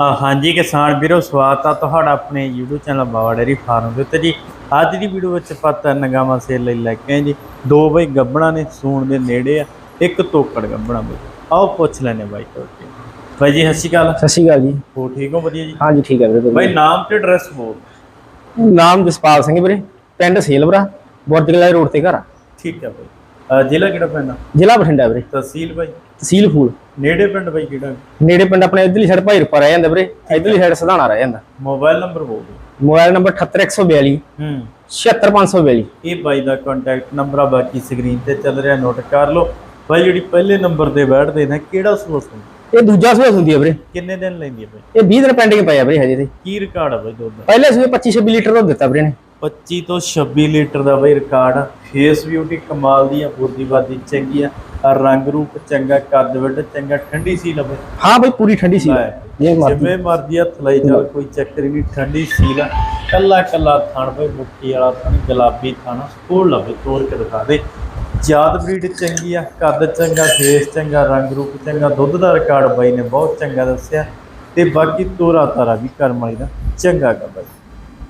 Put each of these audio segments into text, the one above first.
ਹਾਂਜੀ ਕਿਸਾਨ ਵੀਰੋ ਸਵਾਗਤ ਆ ਤੁਹਾਡਾ ਆਪਣੇ YouTube channel Bawa dairy farm ਦੇ ਉੱਤੇ ਜੀ। ਅੱਜ ਦੀ ਵੀਡੀਓ ਵਿੱਚ ਪਤਾ ਨਗਾਮਾ ਸੇਲ ਲਈ ਲੈ ਕੇ ਆਏ ਜੀ। ਦੋ ਬਈ ਗੱਬਣਾ ਨੇ ਸੂਣ ਦੇ ਨੇੜੇ ਆ ਇੱਕ ਤੋਕੜ ਗੱਬਣਾ ਬਈ। ਆਓ ਪੁੱਛ ਲੈਨੇ ਬਾਈ ਤੋਂ ਬਾਈ ਜੀ ਸਤਿ ਸ਼੍ਰੀ ਅਕਾਲ। ਸਤਿ ਸ਼੍ਰੀ ਅਕਾਲ ਜੀ। ਹੋ ਠੀਕ ਹੋ? ਵਧੀਆ ਜੀ? ਹਾਂਜੀ ਠੀਕ ਹੈ ਵੀਰੇ ਬਾਈ ਨਾਮ ਤੇ ਐਡਰੈਸ ਬੋਲ। ਨਾਮ ਜਸਪਾਲ ਸਿੰਘ ਵੀਰੇ ਪਿੰਡ ਸੇਲਵਰਾ ਬੁਰਜਗਲਾ ਰੋਡ ਤੇ ਘਰ ਆ। ਠੀਕ ਹੈ ਬਾਈ। ਜ਼ਿਲ੍ਹਾ ਕਿਹੜਾ ਪੈਂਦਾ? ਜ਼ਿਲ੍ਹਾ ਬਠਿੰਡਾ ਵੀਰੇ। ਤਹਿਸੀਲ ਬਾਈ। ਤਹਿਸੀਲ ਫੂਲ ਨੇੜੇ ਪਿੰਡ ਬਾਈ ਕਿਹੜਾ? ਨੇੜੇ ਪਿੰਡ ਆਪਣੇ ਇਧਰਲੀ ਸਾਈਡ ਭਾਈਰਪਾ ਰਹਿ ਜਾਂਦਾ ਵੀਰੇ। ਇਧਰਲੀ ਸਾਈਡ ਸਧਾਣਾ ਰਹਿ ਜਾਂਦਾ। ਮੋਬਾਈਲ ਨੰਬਰ ਬੋਲ ਦਿਓ। ਮੋਬਾਈਲ ਨੰਬਰ 78142 ਹੂੰ। 76542 ਇਹ ਬਾਈ ਦਾ ਕੰਟੈਕਟ ਨੰਬਰ ਆ ਬਾਕੀ ਸਕਰੀਨ ਤੇ ਚੱਲ ਰਿਹਾ ਨੋਟ ਕਰ ਲਓ। ਬਾਈ ਜਿਹੜੀ ਪਹਿਲੇ ਨੰਬਰ ਤੇ ਬੈਠਦੇ ਨੇ ਕਿਹੜਾ ਸੋਸ ਹੁੰਦਾ? ਇਹ ਦੂਜਾ ਸੂਆ ਹੁੰਦੀ ਹੈ ਵੀਰੇ। ਕਿੰਨੇ ਦਿਨ ਲੈਂਦੀ ਹੈ ਬਾਈ? ਇਹ 20 ਦਿਨ ਪੈਂਡਿੰਗ ਪਏ ਆ ਵੀਰੇ ਹਜੇ ਤੇ। ਕੀ ਰਿਕਾਰਡ ਆ ਬਾਈ ਦੁੱਧ ਦਾ ਪਹਿਲੇ ਸੂਏ 25 26 ਲੀਟਰ ਦੁੱਧ ਦਿੱਤਾ ਵੀਰੇ ਨੇ। 25 ਤੋਂ 26 ਲੀਟਰ ਦਾ ਬਾਈ ਰਿਕਾਰਡ ਫੇਸ ਬਿਊਟੀ ਕਮਾਲ ਦੀ ਆ ਬੋਦੀਵਾਦੀ ਚੰਗੀ ਆ। ਰੰਗ ਰੂਪ ਚੰਗਾ ਕੱਦ ਵੱਡ ਚੰਗਾ ਠੰਡੀ ਸੀ ਲਵੇ ਹਾਂ ਬਈ ਪੂਰੀ ਠੰਡੀ ਸੀ ਜੇ ਮਰਜ਼ੀ। ਜਿਵੇਂ ਮਰਜ਼ੀ ਹੱਥ ਲਈ ਚੱਲ ਕੋਈ ਚੱਕਰ ਨਹੀਂ ਠੰਡੀ ਸੀਲ ਆ। ਕੱਲਾ ਕੱਲਾ ਥਣ ਬਈ ਮੁੱਠੀ ਵਾਲਾ ਥਣ ਗੁਲਾਬੀ ਥਣ ਕੋਲ ਲਵੇ ਤੋੜ ਕੇ ਦਿਖਾ ਦੇ। ਜਾਤ ਬਰੀਡ ਚੰਗੀ ਆ ਕੱਦ ਚੰਗਾ ਫੇਸ ਚੰਗਾ ਰੰਗ ਰੂਪ ਚੰਗਾ ਦੁੱਧ ਦਾ ਰਿਕਾਰਡ ਬਾਈ ਨੇ ਬਹੁਤ ਚੰਗਾ ਦੱਸਿਆ। ਤੇ ਬਾਕੀ ਤੋਰਾ ਤਾਰਾ ਵੀ ਕਰਮ ਵਾਲੀ ਦਾ ਚੰਗਾ ਬਾਈ।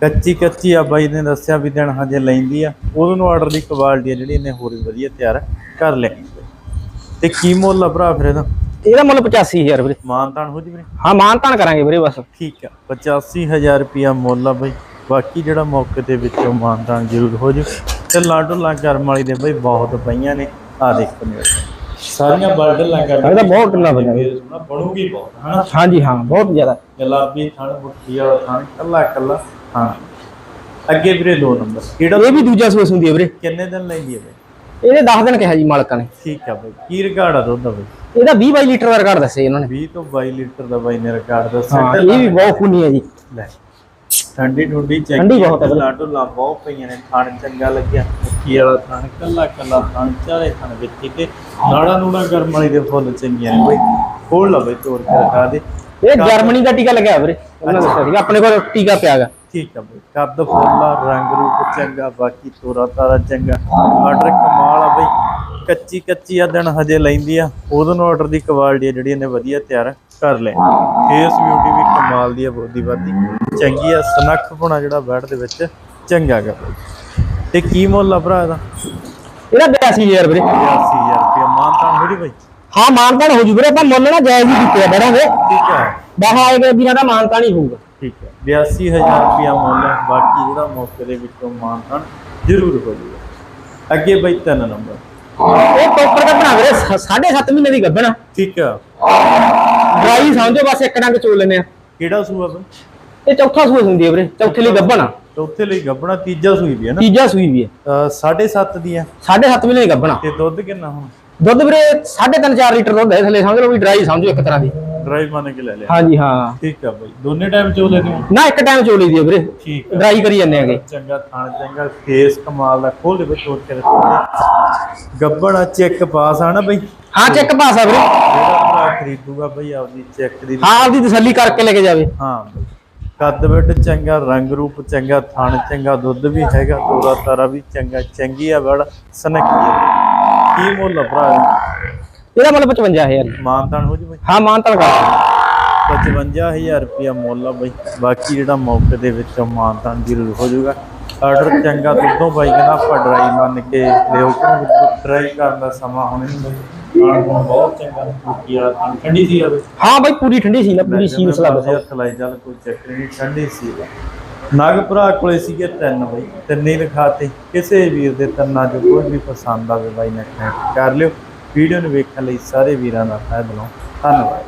ਕੱਚੀ ਕੱਚੀ ਆ ਬਾਈ ਨੇ ਦੱਸਿਆ ਵੀ ਦਿਨ ਹਜੇ ਲੈਂਦੀ ਆ। ਉਹਨੂੰ ਨੂੰ ਆਰਡਰ ਦੀ ਕੁਆਲਿਟੀ ਆ ਜਿਹੜੀ ਇਹਨੇ ਹੋਰ ਵੀ ਵਧੀਆ ਤਿਆਰ ਕਰ ਲੈਣੀ ਤੇ ਕੀ ਮੁੱਲ ਆ ਭਰਾ ਫਿਰ ਇਹਦਾ? ਇਹਦਾ ਮੁੱਲ 85000 ਵੀਰੇ। ਮਾਨਤਾਨ ਹੋ ਜੀ ਵੀਰੇ? ਹਾਂ ਮਾਨ ਤਾਨ ਕਰਾਂਗੇ ਵੀਰੇ ਬਸ। ਠੀਕ ਆ 85000 ਰੁਪਿਆ ਮੁੱਲ ਆ ਬਈ। ਬਾਕੀ ਜਿਹੜਾ ਮੌਕੇ ਦੇ ਵਿੱਚੋਂ ਮਾਨਤਾਨ ਜ਼ਰੂਰ ਹੋ ਜੂ। ਤੇ ਲਾਡੋ ਲਾਂ ਕਰਮ ਵਾਲੀ ਦੇ ਬਈ ਬਹੁਤ ਪਈਆਂ ਨੇ। ਆ ਦੇਖੋ ਨੇ ਸਾਰੀਆਂ ਬਲਡ ਲਾਂ ਕਰਮ ਇਹਦਾ ਬਹੁਤ ਕਿੰਨਾ ਬਣਿਆ ਬਣੂਗੀ ਬਹੁਤ ਹਨਾ? ਹਾਂਜੀ ਹਾਂ ਬਹੁਤ ਜ਼ਿਆਦਾ। ਗੁਲਾਬੀ ਥਣ ਮੁੱਠੀ ਵਾਲਾ ਥਣ ਕੱਲਾ ਕੱਲਾ ਹਾਂ। ਅੱਗੇ ਵੀਰੇ ਦੋ ਨੰਬਰ। ਕਿਹੜਾ ਇਹ ਵੀ ਦੂਜਾ ਸੂਆ ਹੁੰਦੀ ਹੈ ਵੀਰੇ। ਕਿੰਨੇ ਦਿਨ ਲੈਂਦੀ ਹੈ ਬਈ ਇਹਦੇ 10 ਦਿਨ ਕਿਹਾ ਜੀ ਮਾਲਕਾਂ ਨੇ। ਠੀਕ ਆ ਬਈ। ਕੀ ਰਿਕਾਰਡ ਆ ਦੁੱਧ ਦਾ ਬਈ? ਇਹਦਾ 20 22 ਲੀਟਰ ਦਾ ਰਿਕਾਰਡ ਦੱਸਿਆ ਇਹਨਾਂ ਨੇ। 20 ਤੋਂ 22 ਲੀਟਰ ਦਾ ਬਾਈ ਨੇ ਰਿਕਾਰਡ ਦੱਸਿਆ। ਹਾਂ ਇਹ ਵੀ ਬਹੁਤ ਖੁੰਨੀ ਹੈ ਜੀ। ਲੈ ਠੰਡੀ ਠੰਡੀ ਚੰਗੀ ਠੰਡੀ ਬਹੁਤ ਹੈ। ਲਾਡੋ ਲਾ ਬਹੁਤ ਪਈਆਂ ਨੇ ਖਾਣ ਚੰਗਾ ਲੱਗਿਆ। ਕੀ ਵਾਲਾ ਖਾਣ ਕੱਲਾ ਕੱਲਾ ਖਾਣ ਚਾਰੇ ਖਾਣ ਵਿੱਚ ਤੇ ਨਾੜਾ ਨੂੜਾ ਗਰਮ ਵਾਲੀ ਦੇ ਫੁੱਲ ਚੰਗੀਆਂ ਨੇ ਬਈ। ਖੋਲ ਲਾ ਬਈ ਤੋੜ ਕੇ ਦਿਖਾ ਦੇ। ਇਹ ਜਰਮਨੀ ਦਾ ਟੀਕਾ ਲੱਗਿਆ ਵੀਰੇ। ਉਹਨਾਂ ਨੇ ਦੱਸਿਆ ਸੀਗਾ ਆਪਣੇ ਕੋਲ ਟੀਕਾ ਪਿਆਗਾ ਠੀਕ ਆ ਬਈ। ਕੱਦ ਫੁੱਲਾ ਰੰਗ ਰੂਪ ਚੰਗਾ ਬਾਕੀ ਤੋਰਾ ਤਾਰਾ ਚੰਗਾ। ਆਰਡਰ ਕਮਾਲ ਆ ਬਈ। ਕੱਚੀ ਕੱਚੀ ਆ ਦਿਨ ਹਜੇ ਲੈਂਦੀ ਆ। ਉਹਦੋਂ ਆਰਡਰ ਦੀ ਕੁਆਲਿਟੀ ਆ ਜਿਹੜੀ ਇਹਨੇ ਵਧੀਆ ਤਿਆਰ ਕਰ ਲੈ ਫੇਸ ਬਿਊਟੀ ਵੀ ਕਮਾਲ ਦੀ ਆ ਬੋਦੀ ਬਾਦੀ ਚੰਗੀ ਆ ਸਨੱਖ ਪੁਣਾ ਜਿਹੜਾ ਬੈਡ ਦੇ ਵਿੱਚ ਚੰਗਾ ਗਾ। ਬਈ ਤੇ ਕੀ ਮੁੱਲ ਆ ਭਰਾ ਇਹਦਾ? ਇਹਦਾ 82000 ਵੀਰੇ। 80000 ਰੁਪਏ ਮਾਨਤਾਨ ਹੋ ਜੀ ਬਈ। ਹਾਂ ਮਾਨਤਾਨ ਹੋ ਜੂ ਵੀਰੇ ਆਪਾਂ ਮੁੱਲ ਨਾ ਜਾਇਜ਼ ਹੀ ਕੀਤੇ ਆ ਬੜਾਂਗੇ ਠੀਕ ਆ। ਬਾਹਰ ਆਏ ਵੀਰਾਂ ਦਾ ਮਾਨਤਾਨ ਹੀ ਹੋਊਗਾ। ਠੀਕ ਹੈ 82000 ਰੁਪਏ ਮੁੱਲ ਹੈ ਬਾਕੀ ਜਿਹੜਾ ਮੌਕੇ ਦੇ ਵਿੱਚੋਂ ਮਾਨਤਾਨ ਜ਼ਰੂਰ ਹੋ ਜਾਊਗਾ ਅੱਗੇ ਬਈ ਤਿੰਨ ਨੰਬਰ। ਇਹ ਟੋਪਰ ਦਾ ਬਣਾ ਵੀਰੇ 7.5 ਮਹੀਨੇ ਦੀ ਗੱਭਣਾ ਠੀਕ ਆ। ਡਰਾਈ ਸਮਝੋ ਬਸ ਇੱਕ ਡੰਗ ਚੋਲ ਲੈਨੇ ਆ। ਕਿਹੜਾ ਸੂਆ ਬਈ? ਇਹ ਚੌਥਾ ਸੂਆ ਹੁੰਦੀ ਹੈ ਵੀਰੇ ਚੌਥੇ ਲਈ ਗੱਭਣਾ ਚੌਥੇ ਲਈ ਗੱਬਣਾ ਤੀਜਾ ਸੂਈ ਵੀ ਹੈ ਨਾ? ਤੀਜਾ ਸੂਈ ਵੀ ਹੈ। ਅਹ ਸਾਢੇ ਸੱਤ ਦੀ ਆ 7.5 ਮਹੀਨੇ ਦੀ ਗੱਭਣਾ। ਤੇ ਦੁੱਧ ਕਿੰਨਾ ਹੁਣ? ਦੁੱਧ ਵੀਰੇ 3.5 4 ਲੀਟਰ ਦੁੱਧ ਹੈ ਥੱਲੇ ਸਮਝ ਲਓ ਵੀ ਡਰਾਈ ਸਮਝੋ ਇੱਕ ਤਰ੍ਹਾਂ ਦੀ। ਡਰਾਈ ਮੰਨ ਕੇ ਲੈ ਲਿਆ। ਹਾਂਜੀ ਹਾਂ। ਠੀਕ ਆ ਬਈ। ਦੋਨੇ ਟਾਈਮ ਚੋ ਲੈਨੇ ਹੋ ਨਾ ਇੱਕ ਟਾਈਮ ਚੋਲੀ ਦੀ ਹੈ ਵੀਰੇ। ਠੀਕ ਡਰਾਈ ਕਰੀ ਜਾਂਦੇ ਆਗੇ ਚੰਗਾ ਥਾਣ ਚੰਗਾ ਫੇਸ ਕਮਾਲ ਦਾ ਖੋਲ ਦੇ ਵਿੱਚ ਤੋੜ ਕੇ ਗੱਬਣਾ ਚੈੱਕ ਪਾਸ ਆ ਨਾ ਬਈ? ਹਾਂ ਚੈੱਕ ਪਾਸ ਆ ਵੀਰੇ। ਜਿਹੜਾ ਖਰੀਦੂਗਾ ਬਈ ਆਪਦੀ ਚੈੱਕ ਦੀ ਹਾਂ ਆਪਦੀ ਤਸੱਲੀ ਕਰਕੇ ਲੈ ਕੇ ਜਾਵੇ। ਹਾਂ ਕੱਦ ਵੱਡ ਚੰਗਾ ਰੰਗ ਰੂਪ ਚੰਗਾ ਥਣ ਚੰਗਾ ਦੁੱਧ ਵੀ ਹੈਗਾ ਤੋਰਾ ਤਾਰਾ ਵੀ ਚੰਗਾ ਚੰਗੀ ਆ ਬੜ ਸਨਕੀ ਕੀ ਮੁੱਲ ਆ ਭਰਾ ਇਹਦਾ? ਮੁੱਲ 55000 ਮਾਨਤਾਨ ਹੋ ਜੀ ਬਈ? ਹਾਂ ਮਾਨਤਾਨ ਕਰ 55000 ਰੁਪਇਆ ਮੁੱਲ ਆ ਬਈ। ਬਾਕੀ ਜਿਹੜਾ ਮੌਕੇ ਦੇ ਵਿੱਚ ਮਾਨਤਾਨ ਜ਼ਰੂਰ ਹੋ ਜਾਊਗਾ ਆਰਡਰ ਚੰਗਾ ਦੁੱਧੋਂ ਬਾਈ ਕਹਿੰਦਾ ਆਪਾਂ ਡਰਾਈ ਮੰਨ ਕੇ ਲਿਓ ਕਿਉਂਕਿ ਡਰਾਈ ਕਰਨ ਦਾ ਸਮਾਂ ਹੁਣ ਨਹੀਂ ਹੁੰਦਾ ਆਹ ਬਹੁਤ ਚੰਗਾ ਕੀ ਆ ਠੰਡੀ ਸੀ ਬਈ ਹਾਂ ਬਾਈ ਪੂਰੀ ਠੰਡੀ ਸੀ ਨਾ ਪੂਰੀ ਸੀਲ ਸਲਾਬ ਬਾਬੇ ਹੱਥ ਲਾਈ ਚੱਲ ਕੋਈ ਚੱਕਰ ਨਹੀਂ ਠੰਡੀ ਸੀ ਨਗ ਭਰਾ ਕੋਲੇ ਸੀਗੇ ਤਿੰਨ ਬਈ ਤਿੰਨੇ ਲਿਖਾਤੇ ਕਿਸੇ ਵੀਰ ਦੇ ਤੰਨਾ ਜੋ ਕੋਈ ਵੀ ਪਸੰਦ ਆਵੇ ਬਾਈ ਨੇ ਕਰ ਲਿਓ। ਵੀਡੀਓ ਨੂੰ ਵੇਖਣ ਲਈ ਸਾਰੇ ਵੀਰਾਂ ਦਾ ਤਹਿ ਦਿਲੋਂ ਧੰਨਵਾਦ।